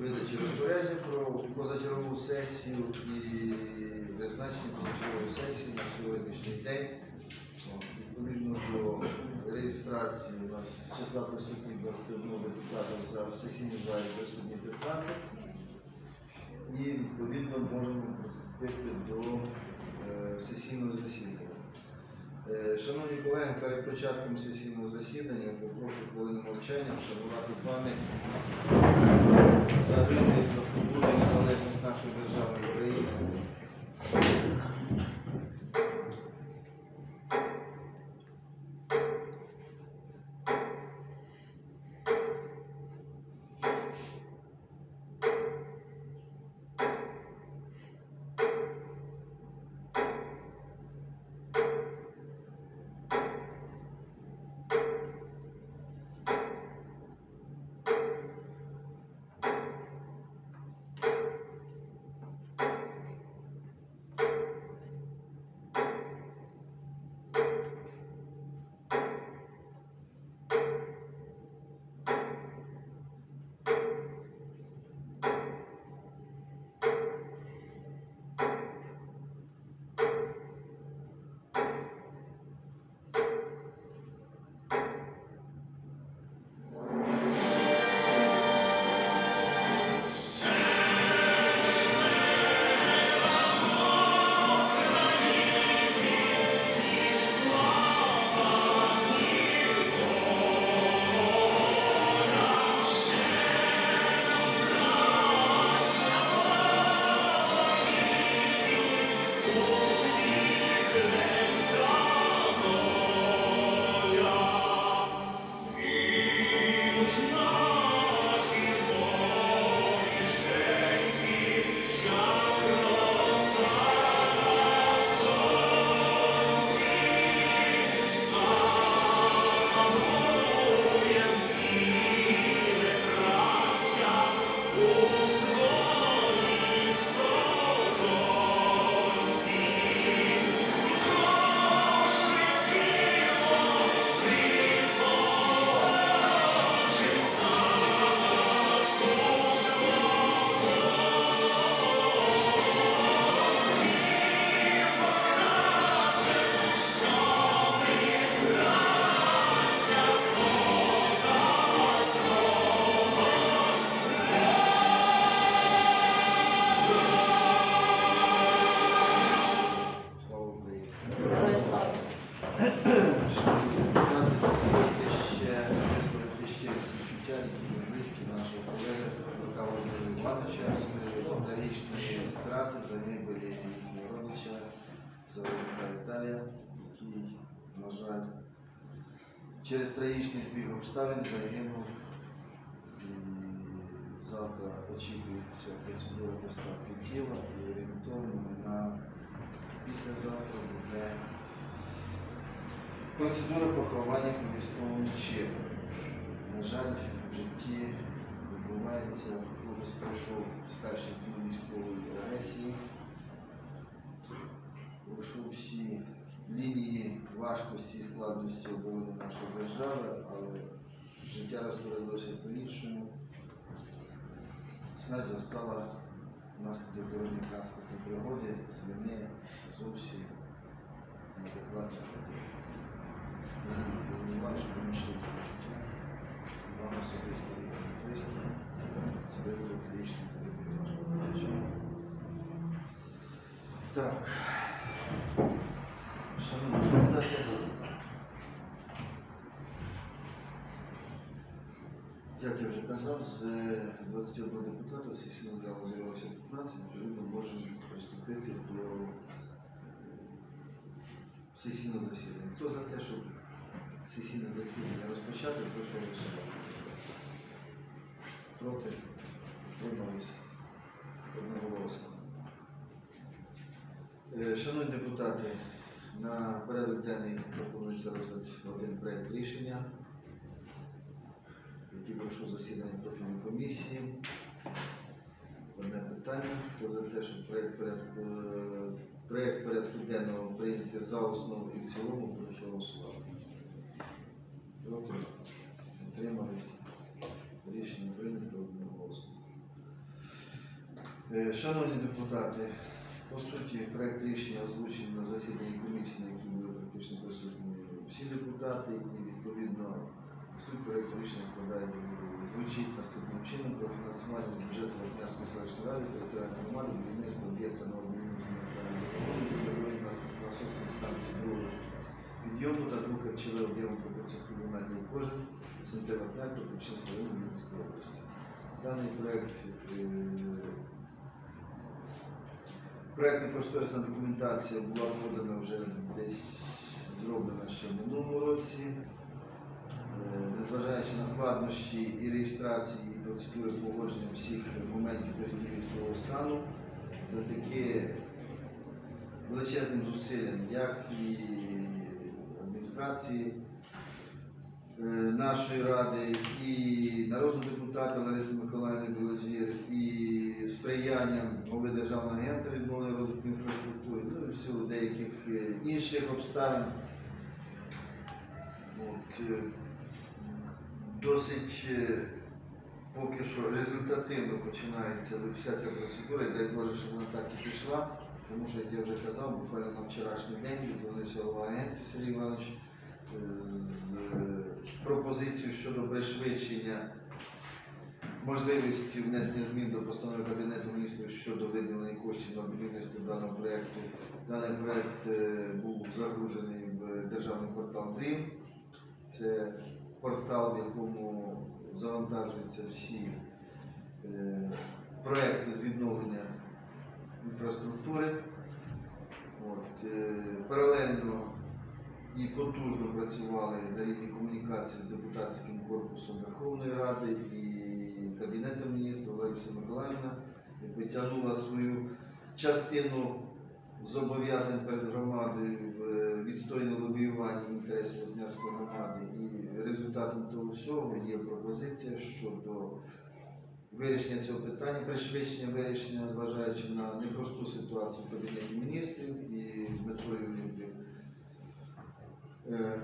видачі розпоряджень про позачергову сесію і призначення позачергової сесії на сьогоднішній день. Відповідно до реєстрації у нас числа присутніх 21 депутата за в сесійній залі присутні 15. І відповідно можемо приступити до е, сесійного засідання. Е, Шановні колеги, перед початком сесійного засідання попрошу хвилину мовчання вшанувати пам'ять загиблих за свободу і незалежність нашої держави України. На жаль, через трагічний збіг обставин загинув. Завтра очікується процедура доставки тіла і орієнтовно на післязавтра буде процедура поховання по військовому чину. На жаль, в житті відбувається, хлопець пройшов з перших днів військової агресії, пройшов всі лінії важкості і складності оборони нашої держави, але життя розпорядилося по-іншому. Смерть застала внаслідок дорожньої транспортної пригоди з вини зовсім неадекватних людей. Я не бачу помічних життя. Вам особисто. Це виявило трагічний загибель вашого родича. Так. Як я з 21 депутата сесійного залу з'явилося 15, відповідно можемо приступити до е, сесійного засідання. Хто за те, щоб сесійне засідання розпочати, прошу голосувати. Проти? Утримались? Одноголосно. Е, Шановні депутати, на порядок денний пропонується розгляд один проект рішення, який пройшов засідання профільної комісії. Одне питання. Хто за те, щоб проект порядку, е, проект порядку денного прийняти за основу і в цілому, прошу голосувати. Проти? Утримались? Рішення прийнято одноголосно. Е, Шановні депутати, по суті, проект рішення озвучений на засіданні комісії, на якій були практично присутні всі депутати, і відповідно суть проекту рішення складається звучить наступним чином про фінансування бюджету Вапнярської селищної ради територіальної громади будівництва об'єкта будівництва сирової насосної станції другого підйому та двох РЧВ об'ємом по 500 км кожен СНТ Вапняк Кропивницького району Вінницької області. Даний проект е, Проектна кошторисна документація була подана вже десь зроблена ще в минулому році. Незважаючи на складнощі і реєстрації, і процедури погодження всіх моментів передії військового стану, завдяки величезним зусиллям, як і адміністрації е, нашої ради, і народного депутата Лариси Миколаївни Білозір, і сприянням голови Державного агентства відновлення розвитку інфраструктури, ну і в силу деяких е, інших обставин. От, е, досить е, поки що результативно починається вся ця процедура, і дай Боже, щоб вона так і пішла, тому що, як я вже казав, буквально на вчорашній день відзвонився голова агенції Сергій Іванович е, з пропозицією щодо пришвидшення можливості внесення змін до постанови Кабінету міністрів щодо виділення коштів на будівництво даного проєкту. Даний проєкт е, був загружений в державний портал Дрім. Це портал, в якому завантажуються всі е, проекти з відновлення інфраструктури. От, е, паралельно і потужно працювали на рівні комунікації з депутатським корпусом Верховної Ради і Кабінетом міністрів Лариса Миколаївна витягнула свою частину зобов'язань перед громадою в відстойне лобіювання інтересів Вапнярської громади. І результатом того всього є пропозиція щодо вирішення цього питання, пришвидшення вирішення, зважаючи на непросту ситуацію в Кабінеті міністрів і з метою е,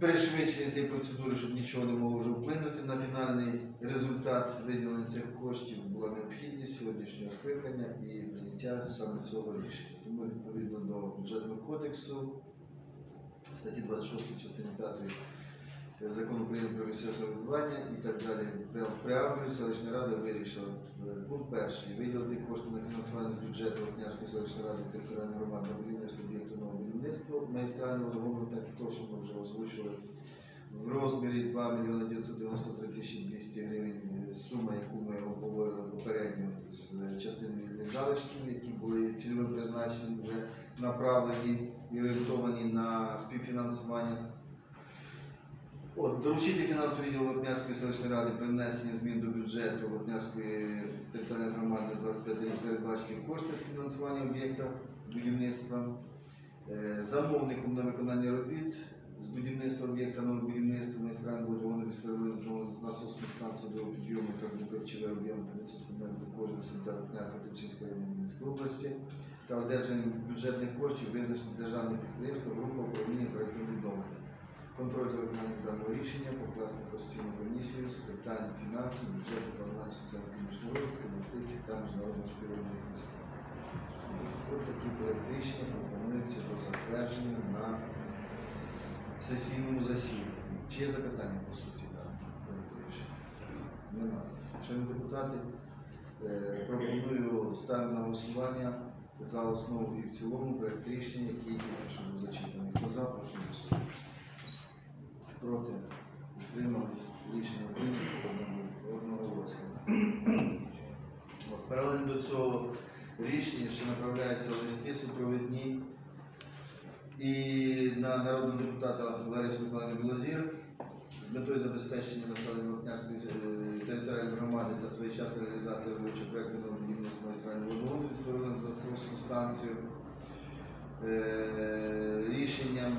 пришвидшення цієї процедури, щоб нічого не могло вже вплинути на фінальний результат виділення цих коштів, була необхідність сьогоднішнього скликання і прийняття саме цього рішення. Тому відповідно до бюджетного кодексу статті 26 частини 5 е, Закону України про місцеве самоврядування і так далі. Пре- Преамбулі селищна рада вирішила е, пункт перший виділити кошти на фінансування з бюджету Вапнярської селищної ради територіальної громади на будівництво об'єкту нового будівництва магістрального договору, так то, що ми вже озвучували в розмірі 2 мільйони 993 тисячі 200 гривень. е, Сума, яку ми обговорили попередньо з вільних залишків, які були цільовим призначенням вже направлені і орієнтовані на співфінансування От, доручити фінансовий відділ Вапнярської селищної ради при внесенні змін до бюджету Вапнярської територіальної громади 25 рік передбачити кошти з фінансування об'єкта будівництва. Е, Замовником на виконання робіт з будівництва об'єкта нового будівництва магістрального водогону військового з насосної станції до підйому та ЧВ об'єму 500 км кожен сентя Вапнярка Тульчинської району Вінницької області та одержанням бюджетних коштів визначені державне підприємство група управління проєктом відновлення. Контроль за виконанням даного рішення покласти постійну комісію з питань фінансів, бюджету, планування соціально-економічного розвитку, інвестицій та міжнародного співробітництва. Ось такі проект рішення пропонується до затвердження на сесійному засіданні. Чи є запитання по суті даного проекту рішення? Немає. Шановні депутати, е, пропоную ставити на голосування за основу і в цілому проект рішення, який тільки що був зачитаний. Хто за, прошу голосувати. Проти. Утримались. Рішення прийнято. Паралельно до цього рішення ще направляються листи супровідні і на народного депутата Ларису Миколаївну Білозір з метою забезпечення населення Вапнярської е, територіальної громади та своєчасної реалізації робочого проєкту на будівництва магістрального водогону відстворено за станцію е, рішенням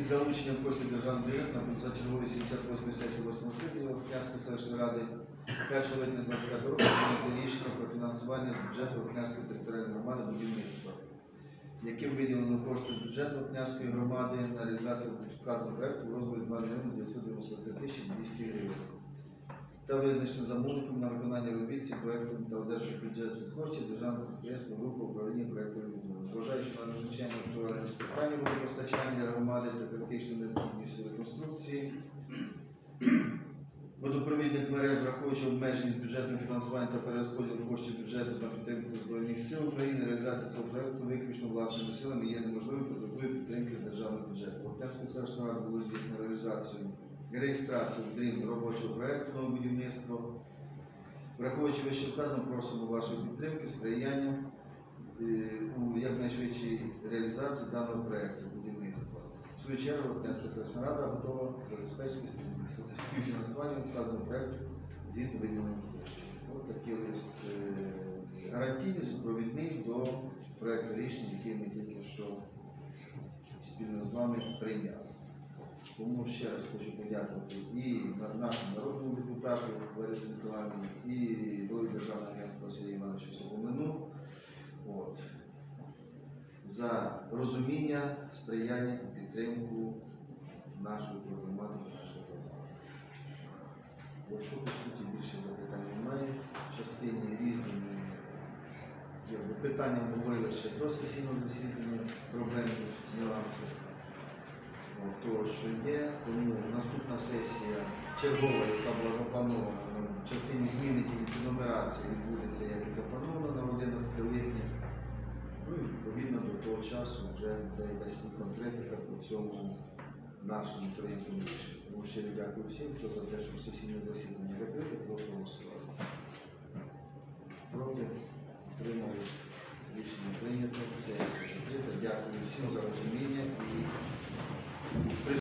із залученням коштів державного бюджету на позачерговій 78 сесії 8 скликання Вапнярської селищної ради 1 липня 25 року прийняти рішення про фінансування з бюджету Вапнярської територіальної громади будівництва, яким виділено кошти з бюджету Вапнярської громади на реалізацію вказаного проекту в розмірі 2 мільйони 993 тисячі 200 гривень. Та визначено замовником на виконання робіт цим проектом та одержує бюджетних коштів державного підприємства групи управління відбудови. Зважаючи на надзвичайно актуальність питання водопостачання та критичну необхідність реконструкції, водопровідних мереж, враховуючи обмеженість бюджетного фінансування та перерозподілу коштів бюджету на підтримку Збройних сил України, реалізація цього проекту виключно власними силами є неможливою, потребує підтримки державного бюджету. Вовтянська селищна рада було здійснено реалізацію реєстрацію дрім робочого проекту нове будівництво. Враховуючи вище вказано, просимо вашої підтримки, сприяння е, у якнайшвидшій реалізації даного будівництва. В свою чергу Вовтянська селищна рада готова забезпечити спів- співфінансування вказаного проекту згідно виділених коштів. Ось такий е, гарантійний, супровідний до проекту рішення, який ми тільки що спільно з вами прийняли. Тому ще раз хочу подякувати і нашому народному депутату Ларисі Миколаївні, і голові Державного агентства Сергію Івановичу Соломину за розуміння, сприяння підтримку нашої проблематики, нашої проблеми. Якщо по суті більше запитань немає, в частині різними якби, питання говорили ще до сесійного засідання, проблеми, нюанси того, що є, тому наступна сесія чергова, яка була запланована в частині зміни нумерації, відбудеться, як і заплановано на 11 липня. Ну і відповідно до того часу вже буде конкретика по цьому нашому проєкту рішення. Тому щиро дякую всім, хто за те, що сесійне засідання закрите, прошу голосувати. Проти отримали рішення прийнято, Це закрите. Дякую всім за розуміння і